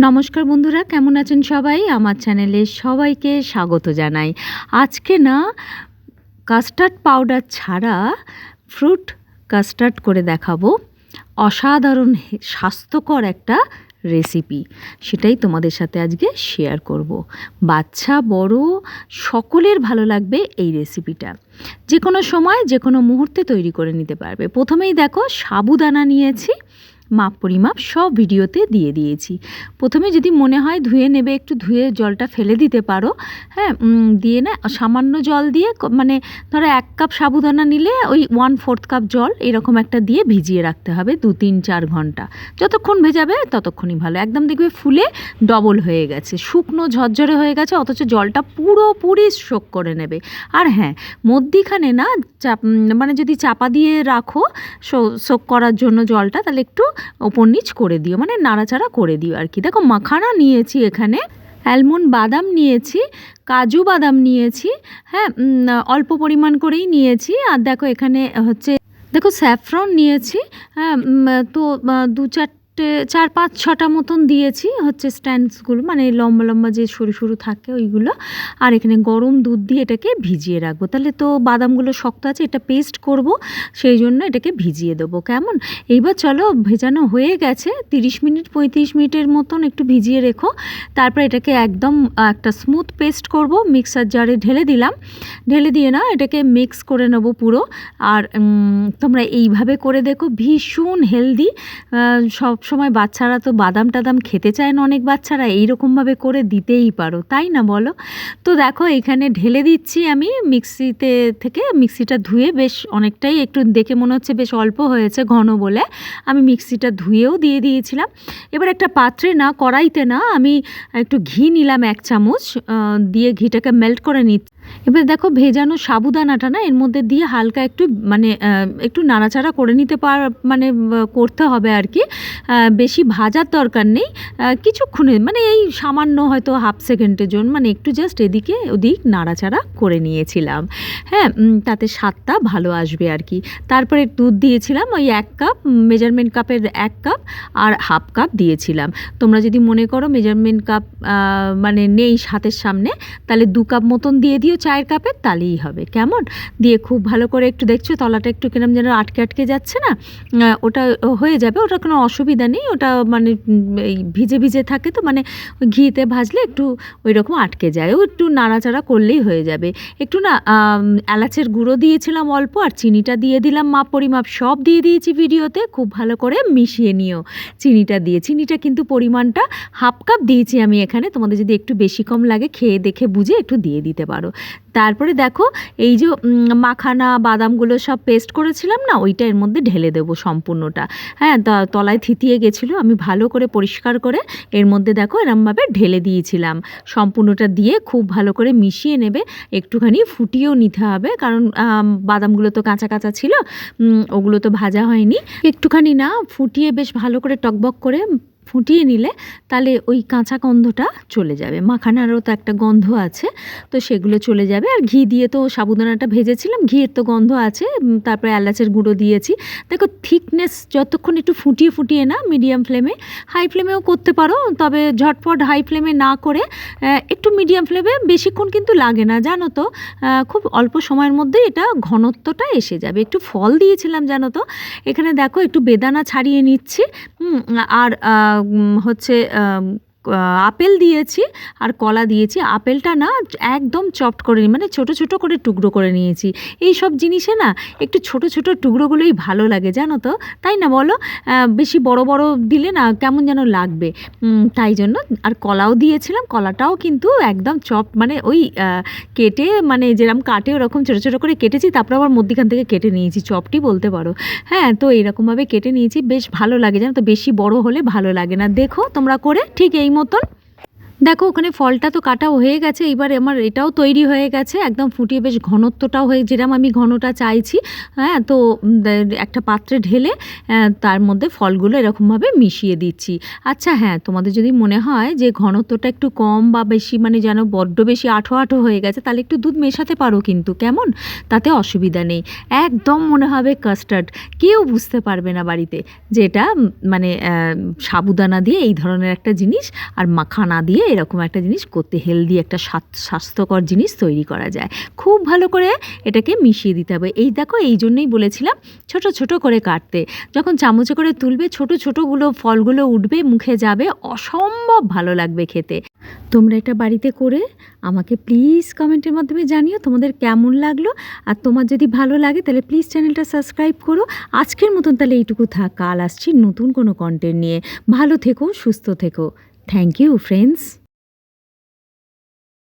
নমস্কার বন্ধুরা, কেমন আছেন সবাই? আমার চ্যানেলে সবাইকে স্বাগত জানাই। আজকে না, কাস্টার্ড পাউডার ছাড়া ফ্রুট কাস্টার্ড করে দেখাবো। অসাধারণ স্বাস্থ্যকর একটা রেসিপি। সেটাই তোমাদের সাথে আজকে শেয়ার করব। বাচ্চা, বড়, সকলের ভালো লাগবে এই রেসিপিটা। যে কোনো সময় যে কোনো মুহূর্তে তৈরি করে নিতে পারবে। প্রথমেই দেখো, সাবুদানা নিয়েছি। মাপ পরিমাপ সব ভিডিওতে দিয়ে দিয়েছি। প্রথমে যদি মনে হয় ধুয়ে নেবে, একটু ধুয়ে জলটা ফেলে দিতে পারো। হ্যাঁ দিয়ে না সামান্য জল দিয়ে মানে ধরো এক কাপ সাবুদানা নিলে ওই ওয়ান ফোর্থ কাপ জল এরকম একটা দিয়ে ভিজিয়ে রাখতে হবে দু, তিন, চার ঘণ্টা। যতক্ষণ ভেজাবে ততক্ষণই ভালো। একদম দেখবে ফুলে ডবল হয়ে গেছে। শুকনো ঝরঝরে হয়ে গেছে, অথচ জলটা পুরোপুরি শোক করে নেবে। আর হ্যাঁ মধ্যিখানে না চাপ মানে যদি চাপা দিয়ে রাখো শোক করার জন্য জলটা, তাহলে একটু ওপর নিচ করে দিও মানে নাড়াচাড়া করে দিও আর কি। দেখো মাখানা নিয়েছি এখানে, অ্যালমন্ড বাদাম নিয়েছি, কাজু বাদাম নিয়েছি হ্যাঁ অল্প পরিমাণ করেই নিয়েছি। আর দেখো এখানে হচ্ছে, দেখো স্যাফ্রন নিয়েছি হ্যাঁ তো দু চারটে চার পাঁচ ছটা মতন দিয়েছি হচ্ছে স্ট্যান্ডসগুলো মানে লম্বা লম্বা যে সরু সরু থাকে ওইগুলো। আর এখানে গরম দুধ দিয়ে এটাকে ভিজিয়ে রাখব। তাহলে তো বাদামগুলো শক্ত আছে, এটা পেস্ট করব, সেই জন্য এটাকে ভিজিয়ে দেবো। কেমন? এইবার চলো, ভেজানো হয়ে গেছে। তিরিশ মিনিট, পঁয়ত্রিশ মিনিটের মতন একটু ভিজিয়ে রেখো। তারপর এটাকে একদম একটা স্মুথ পেস্ট করব। মিক্সার জারে ঢেলে দিলাম। ঢেলে দিয়ে না, এটাকে মিক্স করে নেব পুরো। আর তোমরা এইভাবে করে দেখো, ভীষণ হেলদি। সব সময় বাচ্চারা তো বাদাম টাদাম খেতে চায় না অনেক বাচ্চারা, এইরকমভাবে করে দিতেই পারো, তাই না বলো? তো দেখো, এখানে ঢেলে দিচ্ছি আমি মিক্সিতে থেকে, মিক্সিটা ধুয়ে বেশ অনেকটাই একটু দেখে মনে হচ্ছে বেশ অল্প হয়েছে, ঘন বলে আমি মিক্সিটা ধুয়েও দিয়ে দিয়েছিলাম। এবার একটা পাত্রে না, কড়াইতে না, আমি একটু ঘি নিলাম এক চামচ দিয়ে ঘিটাকে মেল্ট করে নিচ্ছি। এবার দেখো ভেজানো সাবুদানাটা না, এর মধ্যে দিয়ে হালকা একটু মানে একটু নাড়াচাড়া করে নিতে পার মানে করতে হবে আর কি বেশি ভাজার দরকার নেই। কিছুক্ষণে মানে এই সামান্য হয়তো হাফ সেকেন্ডের জন্য মানে একটু জাস্ট এদিকে ওদিক নাড়াচাড়া করে নিয়েছিলাম। হ্যাঁ তাতে স্বাদটা ভালো আসবে আর কি তারপরে দুধ দিয়েছিলাম, ওই এক কাপ, মেজারমেন্ট কাপের এক কাপ আর হাফ কাপ দিয়েছিলাম। তোমরা যদি মনে করো মেজারমেন্ট কাপ মানে নেই হাতের সামনে, তাহলে দু কাপ মতন দিয়ে দিও চায়ের কাপের তাহলেই হবে। কেমন? দিয়ে খুব ভালো করে একটু দেখছ, তলাটা একটু কিরম যেন আটকে আটকে যাচ্ছে না? ওটা হয়ে যাবে ওটা কোনো অসুবিধা নেই, ওটা মানে এই ভিজে ভিজে থাকে তো মানে ঘিতে ভাজলে একটু ওই রকম আটকে যায়। ও একটু নাড়াচাড়া করলেই হয়ে যাবে। একটু না এলাচের গুঁড়ো দিয়েছিলাম অল্প আর চিনিটা দিয়ে দিলাম মাপ পরিমাপ সব দিয়ে দিয়েছি ভিডিওতে। খুব ভালো করে মিশিয়ে নিও চিনিটা দিয়ে। চিনিটা কিন্তু পরিমাণটা হাফ কাপ দিয়েছি আমি এখানে, তোমাদের যদি একটু বেশি কম লাগে, খেয়ে দেখে বুঝে একটু দিয়ে দিতে পারো। তারপরে দেখো, এই যে মাখানা, বাদামগুলো সব পেস্ট করেছিলাম না, ওইটা এর মধ্যে ঢেলে দেবো সম্পূর্ণটা। হ্যাঁ তলায় থিতিয়ে গেছিল, আমি ভালো করে পরিষ্কার করে এর মধ্যে দেখো এরমভাবে ঢেলে দিয়েছিলাম। সম্পূর্ণটা দিয়ে খুব ভালো করে মিশিয়ে নেবে, একটুখানি ফুটিয়েও নিতে হবে, কারণ বাদামগুলো তো কাঁচা কাঁচা ছিল ওগুলো তো ভাজা হয়নি। একটুখানি না, ফুটিয়ে বেশ ভালো করে টকবক করে ফুটিয়ে নিলে তাহলে ওই কাঁচা গন্ধটা চলে যাবে। মাখানারও তো একটা গন্ধ আছে, তো সেগুলো চলে যাবে। আর ঘি দিয়ে তো সাবুদানাটা ভেজেছিলাম, ঘিয়ের তো গন্ধ আছে তারপরে এলাচের গুঁড়ো দিয়েছি। দেখো থিকনেস যতক্ষণ একটু ফুটিয়ে ফুটিয়ে না মিডিয়াম ফ্লেমে হাই ফ্লেমেও করতে পারো, তবে ঝটপট হাই ফ্লেমে না করে একটু মিডিয়াম ফ্লেমে বেশিক্ষণ কিন্তু লাগে না, জানো তো? খুব অল্প সময়ের মধ্যে এটা ঘনত্বটা এসে যাবে। একটু ফল দিয়েছিলাম, জানো তো? এখানে দেখো একটু বেদানা ছাড়িয়ে নিচ্ছি আর হচ্ছে আপেল দিয়েছি আর কলা দিয়েছি। আপেলটা না একদম চপড করে মানে ছোট ছোট করে টুকরো করে নিয়েছি। এই সব জিনিসে না একটু ছোট ছোট টুকরোগুলোই ভালো লাগে, জানো তো? তাই না বলো? বেশি বড় বড় দিলে না কেমন যেন লাগবে। তাই জন্য আর কলাও দিয়েছিলাম, কলাটাও কিন্তু একদম চপ মানে ওই কেটে মানে যেরকম কাটে ওরকম ছোটো ছোটো করে কেটেছি তারপর আবার মধ্যিখান থেকে কেটে নিয়েছি, চপটি বলতে পারো। হ্যাঁ তো এইরকমভাবে কেটে নিয়েছি, বেশ ভালো লাগে, জানো তো? বেশি বড় হলে ভালো লাগে না। দেখো তোমরা করে, ঠিক এই মতন দেখো, ওখানে ফলটা তো কাটা হয়ে গেছে, এবার আমার এটাও তৈরি হয়ে গেছে, একদম ফুটিয়ে বেশ ঘনত্বটাও হয়ে যেরকম আমি ঘনটা চাইছি হ্যাঁ তো একটা পাত্রে ঢেলে তার মধ্যে ফলগুলো এরকমভাবে মিশিয়ে দিচ্ছি। আচ্ছা হ্যাঁ তোমাদের যদি মনে হয় যে ঘনত্বটা একটু কম বা বেশি মানে যেন বড্ড বেশি আঠো আঠো হয়ে গেছে, তাহলে একটু দুধ মেশাতে পারো কিন্তু, কেমন? তাতে অসুবিধা নেই। একদম মনে হবে কাস্টার্ড, কেউ বুঝতে পারবে না বাড়িতে যে এটা মানে সাবুদানা দিয়ে এই ধরনের একটা জিনিস, আর মাখানা দিয়ে এরকম একটা জিনিস করতে হেলদি একটা স্বাস্থ্যকর জিনিস তৈরি করা যায়। খুব ভালো করে এটাকে মিশিয়ে দিতে হবে। এই দেখো, এই জন্যই বলেছিলাম ছোট ছোট করে কাটতে। যখন চামচে করে তুলবে, ছোট ছোটোগুলো ফলগুলো উঠবে, মুখে যাবে, অসম্ভব ভালো লাগবে খেতে। তোমরা এটা বাড়িতে করে আমাকে প্লিজ কমেন্টের মাধ্যমে জানিও তোমাদের কেমন লাগল। আর তোমার যদি ভালো লাগে, তাহলে প্লিজ চ্যানেলটা সাবস্ক্রাইব করো। আজকের মতন তাহলে এইটুকু থাক। কাল আসছি নতুন কোনো কন্টেন্ট নিয়ে। ভালো থেকো, সুস্থ থেকো। Thank you friends